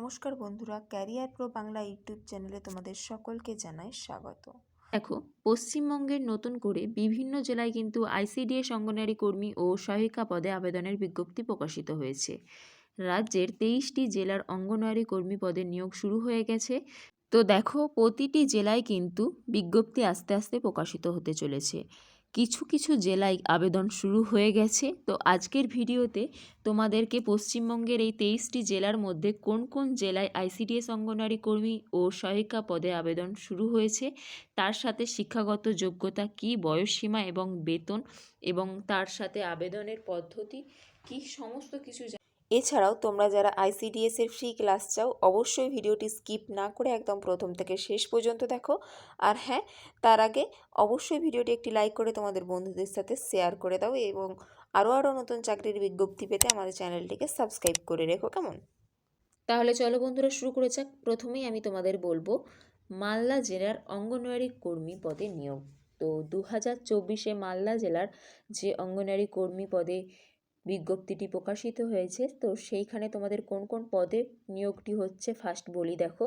নমস্কার বন্ধুরা, career pro Bangla YouTube চ্যানেলে তোমাদের সকলকে জানাই স্বাগত। দেখো, পশ্চিমবঙ্গের নতুন করে বিভিন্ন জেলায় কিন্তু আইসিডিএস অঙ্গনারী কর্মী ও সহায়িকা পদে আবেদনের বিজ্ঞপ্তি প্রকাশিত হয়েছে। রাজ্যের তেইশটি জেলার অঙ্গনওয়াড়ি কর্মী পদের নিয়োগ শুরু হয়ে গেছে। তো দেখো, প্রতিটি জেলায় কিন্তু বিজ্ঞপ্তি আস্তে আস্তে প্রকাশিত হতে চলেছে। কিছু কিছু জেলায় আবেদন শুরু হয়ে গেছে। তো আজকের ভিডিওতে তোমাদেরকে পশ্চিমবঙ্গের এই তেইশটি জেলার মধ্যে কোন কোন জেলায় আইসিডিএস অঙ্গনওয়াড়ি কর্মী ও সহায়িকা পদে আবেদন শুরু হয়েছে? তার সাথে শিক্ষাগত যোগ্যতা কি, বয়সসীমা এবং বেতন এবং তার সাথে আবেদনের পদ্ধতি কি, সমস্ত কিছু এছাড়াও তোমরা যারা আইসিডিএস এর ফ্রি ক্লাস চাও, অবশ্যই ভিডিওটি স্কিপ না করে একদম প্রথম থেকে শেষ পর্যন্ত দেখো। আর হ্যাঁ তার আগে অবশ্যই ভিডিওটি একটি লাইক করে তোমাদের বন্ধুদের সাথে শেয়ার করে দাও এবং আরও আরও নতুন চাকরির বিজ্ঞপ্তি পেতে আমাদের চ্যানেলটিকে সাবস্ক্রাইব করে রেখো, কেমন? তাহলে চলো বন্ধুরা শুরু করে যাক। প্রথমেই আমি তোমাদের বলব, মালদা জেলার অঙ্গনওয়াড়ি কর্মী পদে নিয়োগ। তো দু হাজার চব্বিশে মালদা জেলার যে অঙ্গনওয়াড়ি কর্মী পদে বিজ্ঞপ্তিটি প্রকাশিত হয়েছে। তো সেইখানে তোমাদের কোন কোন পদে নিয়োগটি হচ্ছে ফার্স্ট বলি দেখো।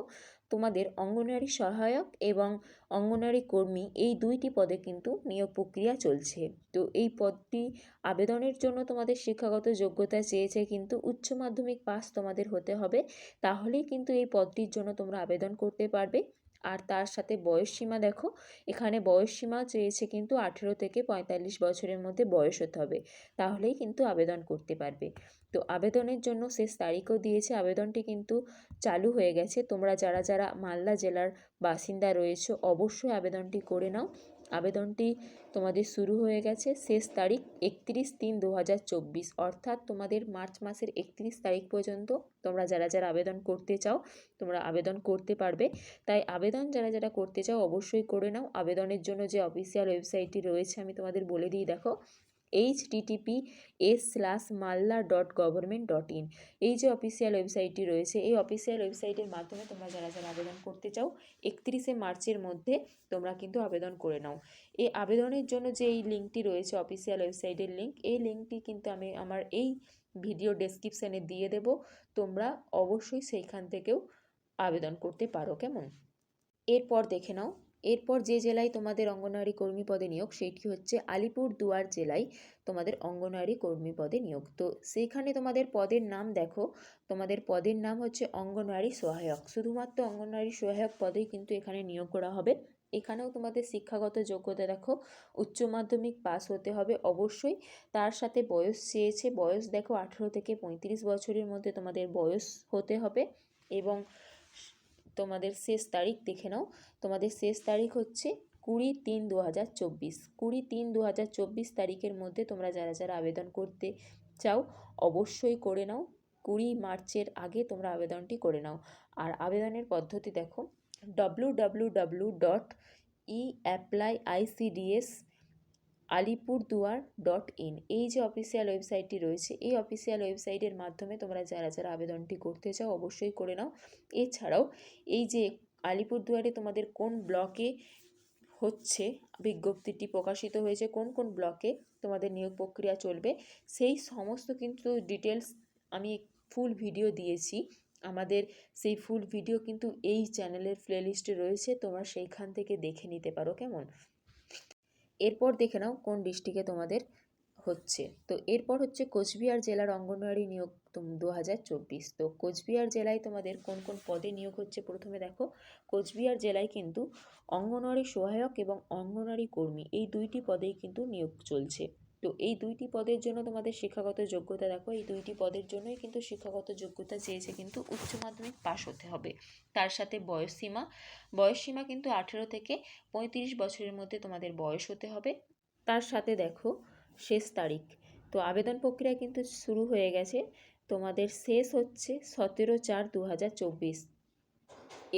তোমাদের অঙ্গনওয়াড়ি সহায়ক এবং অঙ্গনওয়াড়ি কর্মী এই দুইটি পদে কিন্তু নিয়োগ প্রক্রিয়া চলছে। তো এই পদটি আবেদনের জন্য তোমাদের শিক্ষাগত যোগ্যতা চেয়েছে কিন্তু উচ্চ মাধ্যমিক পাস তোমাদের হতে হবে। তাহলেই কিন্তু এই পদটির জন্য তোমরা আবেদন করতে পারবে। আর তার সাথে বয়সসীমা দেখো, এখানে বয়সসীমা চেয়েছে কিন্তু আঠেরো থেকে পঁয়তাল্লিশ বছরের মধ্যে বয়স হতে হবে, তাহলেই কিন্তু আবেদন করতে পারবে। তো আবেদনের জন্য শেষ তারিখও দিয়েছে, আবেদনটি কিন্তু চালু হয়ে গেছে। তোমরা যারা যারা মালদা জেলার বাসিন্দা রয়েছে, অবশ্যই আবেদনটি করে নাও। আবেদনটি তোমাদের শুরু হয়ে গেছে শেষ তারিখ একত্রিশ তিন দু হাজার চব্বিশ, অর্থাৎ তোমাদের মার্চ মাসের একত্রিশ তারিখ পর্যন্ত তোমরা যারা যারা আবেদন করতে চাও তোমরা আবেদন করতে পারবে। তাই আবেদন যারা যারা করতে চাও অবশ্যই করে নাও। আবেদনের জন্য যে অফিসিয়াল ওয়েবসাইটটি রয়েছে আমি তোমাদের বলে দিই, দেখো। H TTP S slash Malda dot government dot in এই যে অফিসিয়াল ওয়েবসাইটটি রয়েছে, এই অফিসিয়াল ওয়েবসাইটের মাধ্যমে তোমরা যারা যারা আবেদন করতে চাও, একত্রিশে মার্চের মধ্যে তোমরা কিন্তু আবেদন করে নাও। এই আবেদনের জন্য যে এই লিঙ্কটি রয়েছে অফিসিয়াল ওয়েবসাইটের লিঙ্ক এই লিঙ্কটি কিন্তু আমি আমার এই ভিডিও ডেসক্রিপশানে দিয়ে দেব। তোমরা অবশ্যই সেইখান থেকেও আবেদন করতে পারো, কেমন? এরপর দেখে নাও এরপর যে জেলায় তোমাদের অঙ্গনওয়াড়ি কর্মী পদে নিয়োগ, সেটি হচ্ছে আলিপুর দুয়ার জেলায় তোমাদের অঙ্গনওয়াড়ি কর্মী পদে নিয়োগ। তো সেইখানে তোমাদের পদের নাম দেখো। তোমাদের পদের নাম হচ্ছে অঙ্গনওয়াড়ি সহায়ক। শুধুমাত্র অঙ্গনওয়াড়ি সহায়ক পদেই কিন্তু এখানে নিয়োগ করা হবে। এখানেও তোমাদের শিক্ষাগত যোগ্যতা দেখো। উচ্চ মাধ্যমিক পাস হতে হবে অবশ্যই। তার সাথে বয়স চেয়েছে, বয়স দেখো আঠেরো থেকে পঁয়ত্রিশ বছরের মধ্যে তোমাদের বয়স হতে হবে এবং তোমাদের শেষ তারিখ দেখে নাও। তোমাদের শেষ তারিখ হচ্ছে কুড়ি তিন দু হাজার চব্বিশ। কুড়ি তিন দু হাজার চব্বিশ তারিখের মধ্যে তোমরা যারা যারা আবেদন করতে চাও অবশ্যই করে নাও। কুড়ি মার্চের আগে তোমরা আবেদনটি করে নাও। আর আবেদনের পদ্ধতি দেখো। W W W dot E apply ICDS Alipurduar dot in. এই যে অফিসিয়াল ওয়েবসাইটটি রয়েছে, এই অফিসিয়াল ওয়েবসাইটের মাধ্যমে তোমরা যারা যারা আবেদনটি করতে চাও অবশ্যই করে নাও। এছাড়াও এই যে আলিপুরদুয়ারে তোমাদের কোন ব্লকে হচ্ছে বিজ্ঞপ্তিটি প্রকাশিত হয়েছে, কোন কোন ব্লকে তোমাদের নিয়োগ প্রক্রিয়া চলবে, সেই সমস্ত কিন্তু ডিটেলস আমি ফুল ভিডিও দিয়েছি। আমাদের সেই ফুল ভিডিও কিন্তু এই চ্যানেলের প্লেলিস্টে রয়েছে, তোমরা সেইখান থেকে দেখে নিতে পারো, কেমন? এরপর দেখে নাও কোন ডিস্ট্রিক্টে তোমাদের হচ্ছে। তো এরপর হচ্ছে কোচবিহার জেলার অঙ্গনওয়াড়ি নিয়োগ দু হাজার চব্বিশ। তো কোচবিহার জেলায় তোমাদের কোন কোন পদে নিয়োগ হচ্ছে প্রথমে দেখো, কোচবিহার জেলায় কিন্তু অঙ্গনওয়াড়ি সহায়ক এবং অঙ্গনওয়াড়ি কর্মী এই দুইটি পদেই কিন্তু নিয়োগ চলছে। তো এই দুইটি পদের জন্য তোমাদের শিক্ষাগত যোগ্যতা দেখো। এই দুইটি পদের জন্যই কিন্তু শিক্ষাগত যোগ্যতা চেয়েছে কিন্তু উচ্চ মাধ্যমিক পাশ হতে হবে। তার সাথে বয়সসীমা বয়সসীমা কিন্তু আঠেরো থেকে পঁয়ত্রিশ বছরের মধ্যে তোমাদের বয়স হতে হবে। তার সাথে দেখো শেষ তারিখ। তো আবেদন প্রক্রিয়া কিন্তু শুরু হয়ে গেছে। তোমাদের শেষ হচ্ছে সতেরো চার দু হাজার চব্বিশ।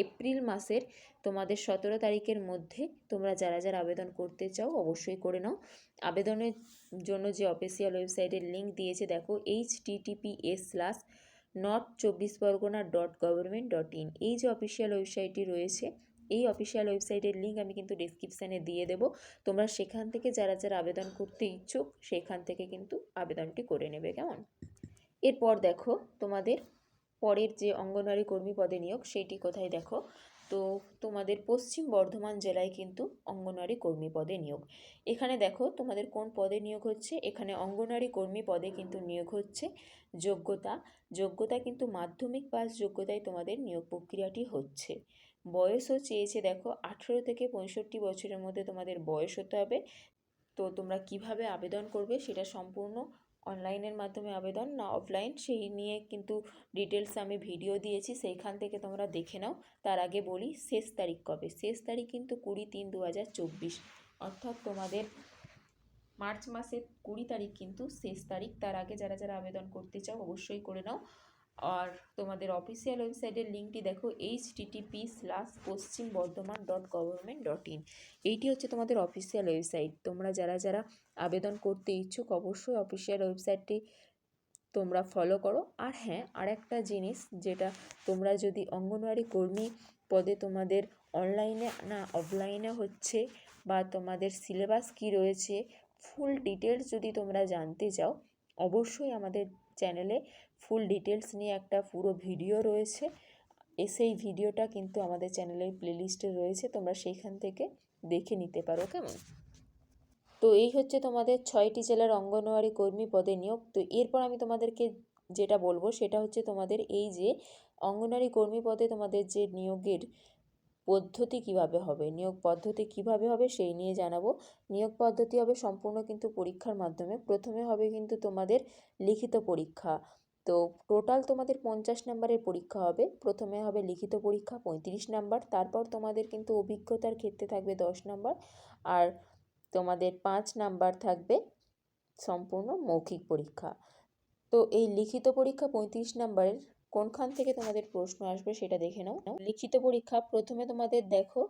এপ্রিল মাসের তোমাদের সতেরো তারিখের মধ্যে তোমরা যারা যারা আবেদন করতে চাও অবশ্যই করে নাও। আবেদনের জন্য যে অফিসিয়াল ওয়েবসাইটের লিঙ্ক দিয়েছে, দেখো H TTP S slash North চব্বিশ Pargana dot government dot in এই যে অফিসিয়াল ওয়েবসাইটটি রয়েছে, এই অফিসিয়াল ওয়েবসাইটের লিঙ্ক আমি কিন্তু ডিসক্রিপশানে দিয়ে দেব। তোমরা সেখান থেকে যারা যারা আবেদন করতে ইচ্ছুক, সেখান থেকে কিন্তু আবেদনটি করে নেবে, কেমন? এরপর দেখো তোমাদের পরের যে অঙ্গনওয়াড়ি কর্মী পদে নিয়োগ, সেইটি কোথায় দেখো? তো তোমাদের পশ্চিম বর্ধমান জেলায় কিন্তু অঙ্গনওয়াড়ি কর্মী পদে নিয়োগ। এখানে দেখো তোমাদের কোন পদে নিয়োগ হচ্ছে? এখানে অঙ্গনওয়াড়ি কর্মী পদে কিন্তু নিয়োগ হচ্ছে যোগ্যতা। যোগ্যতা কিন্তু মাধ্যমিক পাস যোগ্যতায় তোমাদের নিয়োগ প্রক্রিয়াটি হচ্ছে। বয়সও চেয়েছে দেখো, আঠেরো থেকে পঁয়ষট্টি বছরের মধ্যে তোমাদের বয়স হতে হবে। তো তোমরা কীভাবে আবেদন করবে সেটা সম্পূর্ণ অনলাইনের মাধ্যমে আবেদন, না অফলাইন সেই নিয়ে কিন্তু ডিটেলস আমি ভিডিও দিয়েছি, সেইখান থেকে তোমরা দেখে নাও। তার আগে বলি, শেষ তারিখ কবে? শেষ তারিখ কিন্তু কুড়ি তিন দু হাজার চব্বিশ। অর্থাৎ তোমাদের মার্চ মাসের কুড়ি তারিখ কিন্তু শেষ তারিখ। তার আগে যারা যারা আবেদন করতে চাও, অবশ্যই করে নাও। আর তোমাদের অফিসিয়াল ওয়েবসাইটের লিঙ্কটি দেখো H TTP Paschim Bardhaman dot government dot in এইটি হচ্ছে তোমাদের অফিসিয়াল ওয়েবসাইট তোমরা যারা যারা আবেদন করতে ইচ্ছুক, অবশ্যই অফিসিয়াল ওয়েবসাইটটি তোমরা ফলো করো। আর হ্যাঁ আর একটা জিনিস যেটা তোমরা যদি অঙ্গনওয়াড়ি কর্মী পদে তোমাদের অনলাইনে না অফলাইনে হচ্ছে বা তোমাদের সিলেবাস কী রয়েছে ফুল ডিটেলস যদি তোমরা জানতে চাও, অবশ্যই আমাদের চ্যানেলে ফুল ডিটেলস নিয়ে একটা পুরো ভিডিও রয়েছে। সেই ভিডিওটা কিন্তু আমাদের চ্যানেলের প্লেলিস্টে রয়েছে। তোমরা সেইখান থেকে দেখে নিতে পারো, কেমন? তো এই হচ্ছে তোমাদের ছয়টি জেলার অঙ্গনওয়াড়ি কর্মী পদে নিয়োগ। তো এরপর আমি তোমাদেরকে যেটা বলব, সেটা হচ্ছে তোমাদের এই যে অঙ্গনওয়াড়ি কর্মী পদে তোমাদের যে নিয়োগের পদ্ধতি কীভাবে হবে, নিয়োগ পদ্ধতি কীভাবে হবে সেই নিয়ে জানাব। নিয়োগ পদ্ধতি হবে সম্পূর্ণ কিন্তু পরীক্ষার মাধ্যমে। প্রথমে হবে কিন্তু তোমাদের লিখিত পরীক্ষা। তো টোটাল তোমাদের পঞ্চাশ নাম্বারের পরীক্ষা হবে। প্রথমে হবে লিখিত পরীক্ষা, পঁয়ত্রিশ নাম্বার তারপর তোমাদের কিন্তু অভিজ্ঞতার ক্ষেত্রে থাকবে দশ নাম্বার আর তোমাদের পাঁচ নাম্বার থাকবে সম্পূর্ণ মৌখিক পরীক্ষা। তো এই লিখিত পরীক্ষা পঁয়ত্রিশ নাম্বারের কোনখান থেকে তোমাদের প্রশ্ন আসবে সেটা দেখে নাও। লিখিত পরীক্ষা, প্রথমে তোমাদের দেখো,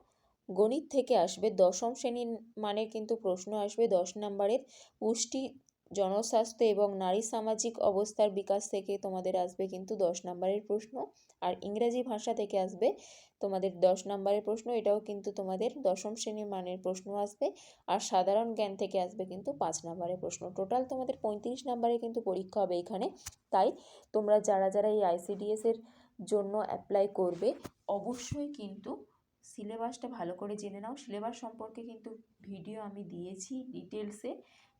গণিত থেকে আসবে দশম শ্রেণির মানের কিন্তু প্রশ্ন আসবে দশ নাম্বারের পুষ্টি জনস্বাস্থ্য এবং নারী সামাজিক অবস্থার বিকাশ থেকে তোমাদের আসবে কিন্তু দশ নাম্বারের প্রশ্ন। আর ইংরেজি ভাষা থেকে আসবে তোমাদের দশ নাম্বারের প্রশ্ন, এটাও কিন্তু তোমাদের দশম শ্রেণির মানের প্রশ্ন আসবে। আর সাধারণ জ্ঞান থেকে আসবে কিন্তু পাঁচ নাম্বারের প্রশ্ন। টোটাল তোমাদের পঁয়ত্রিশ নাম্বারে কিন্তু পরীক্ষা হবে এখানে। তাই তোমরা যারা যারা এই আইসিডিএসের জন্য অ্যাপ্লাই করবে, অবশ্যই কিন্তু সিলেবাসটা ভালো করে জেনে নাও। সিলেবাস সম্পর্কে কিন্তু ভিডিও আমি দিয়েছি ডিটেলসে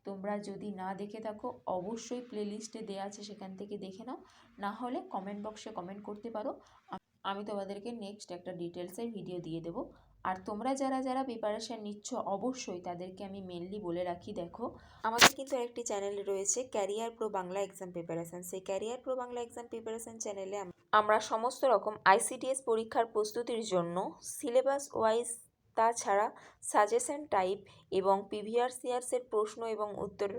তোমরা যদি না দেখে থাকো, অবশ্যই প্লেলিস্টে দেওয়া আছে, সেখান থেকে দেখে নাও। না হলে কমেন্ট বক্সে কমেন্ট করতে পারো। আমি তোমাদেরকে নেক্সট একটা ডিটেলসের ভিডিও দিয়ে দেবো। আর তোমরা যারা যারা প্রিপারেশান নিচ্ছ, অবশ্যই তাদেরকে আমি মেনলি বলে রাখি, দেখো। আমাদের কিন্তু একটি চ্যানেল রয়েছে career pro Bangla exam preparation সেই career pro Bangla exam preparation চ্যানেলে আমরা সমস্ত রকম আইসিডিএস পরীক্ষার প্রস্তুতির জন্য সিলেবাস ওয়াইজ তাছাড়া সাজেশন টাইপ এবং প্রিভিয়াস ইয়ার্সের প্রশ্ন এবং উত্তর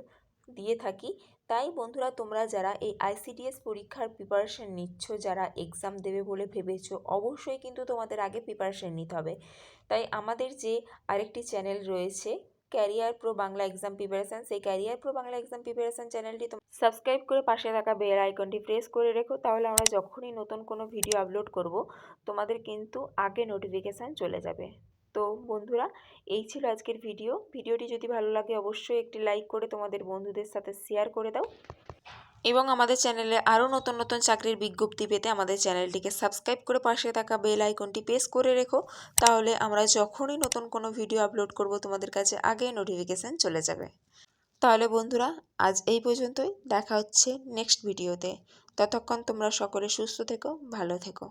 দিয়ে থাকি। তাই বন্ধুরা, তোমরা যারা এই আইসিডিএস পরীক্ষার প্রিপারেশন নিচ্ছ, যারা এক্সাম দেবে বলে ভেবেছো, অবশ্যই কিন্তু তোমাদের আগে প্রিপারেশন নিতে হবে। তাই আমাদের যে আরেকটি চ্যানেল রয়েছে career pro Bangla exam preparation সেই career pro Bangla exam preparation চ্যানেলটি তোমরা সাবস্ক্রাইব করে পাশে থাকা বেল আইকনটি প্রেস করে রেখো, তাহলে আমরা যখনই নতুন কোনো ভিডিও আপলোড করব, তোমাদের কিন্তু আগে নোটিফিকেশান চলে যাবে। তো বন্ধুরা, এই ছিল আজকের ভিডিও। ভিডিওটি যদি ভালো লাগে, অবশ্যই একটি লাইক করে তোমাদের বন্ধুদের সাথে শেয়ার করে দাও। এবং আমাদের চ্যানেলে আরও নতুন নতুন চাকরির বিজ্ঞপ্তি পেতে আমাদের চ্যানেলটিকে সাবস্ক্রাইব করে পাশে থাকা বেল আইকনটি প্রেস করে রেখো। তাহলে আমরা যখনই নতুন কোনো ভিডিও আপলোড করব, তোমাদের কাছে আগে নোটিফিকেশান চলে যাবে। তাহলে বন্ধুরা, আজ এই পর্যন্তই। দেখা হচ্ছে নেক্সট ভিডিওতে ততক্ষণ তোমরা সকলে সুস্থ থেকো, ভালো থেকো।